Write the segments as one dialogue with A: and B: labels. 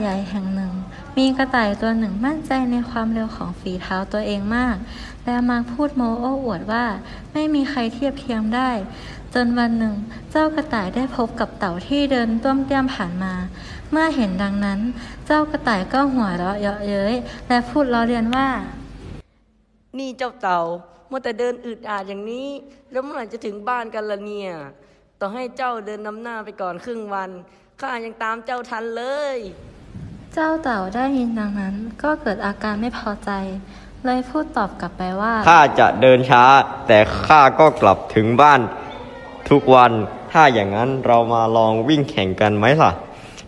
A: ใหญ่แห่งหนึ่ง มีกระต่ายตัวหนึ่งมั่นใจในความเร็วของฝีเท้าตัวเองมาก และมักพูดโมโอ้อวดว่าไม่มีใครเทียบเทียมได้ จนวันหนึ่ง เจ้ากระต่ายได้พบกับเต่าที่เดินต้วมเตี้ยมผ่านมา เมื่อเห็นดังนั้น เจ้ากระต่ายก็หัวเราะเยาะเย้ยและพูดล้อเลียนว่า
B: นี่เจ้าเต่ามัวแต่เดินอึดอาดอย่างนี้ แล้วเมื่อไหร่จะถึงบ้านกันละเนี่ย ต่อให้เจ้าเดินนำหน้าไปก่อนครึ่งวัน ข้ายังตามเจ้าทันเลย
A: เจ้าเต่าได้ยินดังนั้นก็เกิดอาการไม่พอใจ เลยพูดตอบกลับไปว่า
C: ข้าจะเดินช้า แต่ข้าก็กลับถึงบ้าน ทุกวันถ้าอย่างนั้นเรามาลองวิ่งแข่งกันไหมล่ะ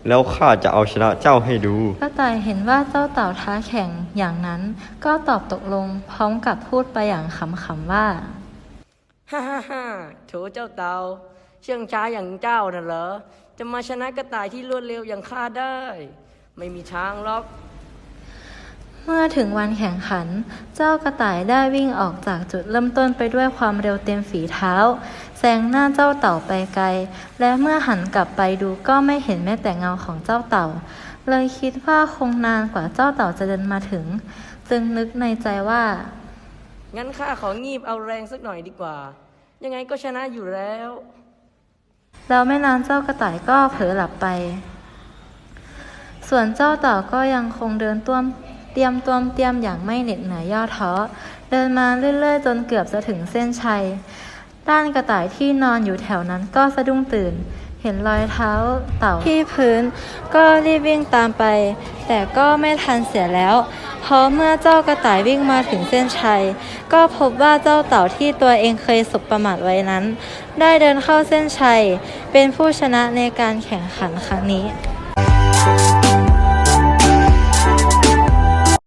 C: แล้วข้าจะเอาชนะเจ้าให้ดู
A: กระต่ายเห็นว่าเจ้าเต่าท้าแข่งอย่างนั้น ก็ตอบตกลงพร้อมกับพูดไปอย่างขำๆว่า
B: ฮ่าฮ่าฮ่าโถเจ้าเต่า เชื่องช้าอย่างเจ้าน่ะเหรอ จะมาชนะกระต่ายที่รวดเร็วอย่างข้าได้ ไม่มีทางหรอก
A: เมื่อถึงวันแข่งขัน เจ้ากระต่ายได้วิ่งออกจากจุดเริ่มต้นไปด้วยความเร็วเต็มฝีเท้าแซงหน้าเจ้าเต่าไปไกล และเมื่อหันกลับไปดูก็ไม่เห็นแม้แต่เงาของเจ้าเต่า เลยคิดว่าคงนานกว่าเจ้าเต่าจะเดินมาถึง จึงนึกในใจว่า
B: งั้นข้าของีบเอาแรงสักหน่อยดีกว่า ยังไงก็ชนะอยู่แล้ว
A: แล้วไม่นานเจ้ากระต่ายก็เผลอหลับไป ส่วนเจ้าเต่าก็ยังคงเดินต้วมเตรียมต้วมเตรียมอย่างไม่เหน็ดเหนื่อยย่อท้อเดินมาเรื่อยๆ จนเกือบจะถึงเส้นชัย ด้านกระต่ายที่นอนอยู่แถวนั้นก็สะดุ้งตื่น เห็นรอยเท้าเต่าที่พื้น ก็รีบวิ่งตามไป แต่ก็ไม่ทันเสียแล้วเพราะเมื่อเจ้ากระต่ายวิ่งมาถึงเส้นชัย ก็พบว่าเจ้าเต่าที่ตัวเองเคยสบประมาทไว้นั้น ได้เดินเข้าเส้นชัย เป็นผู้ชนะในการแข่งขันครั้งนี้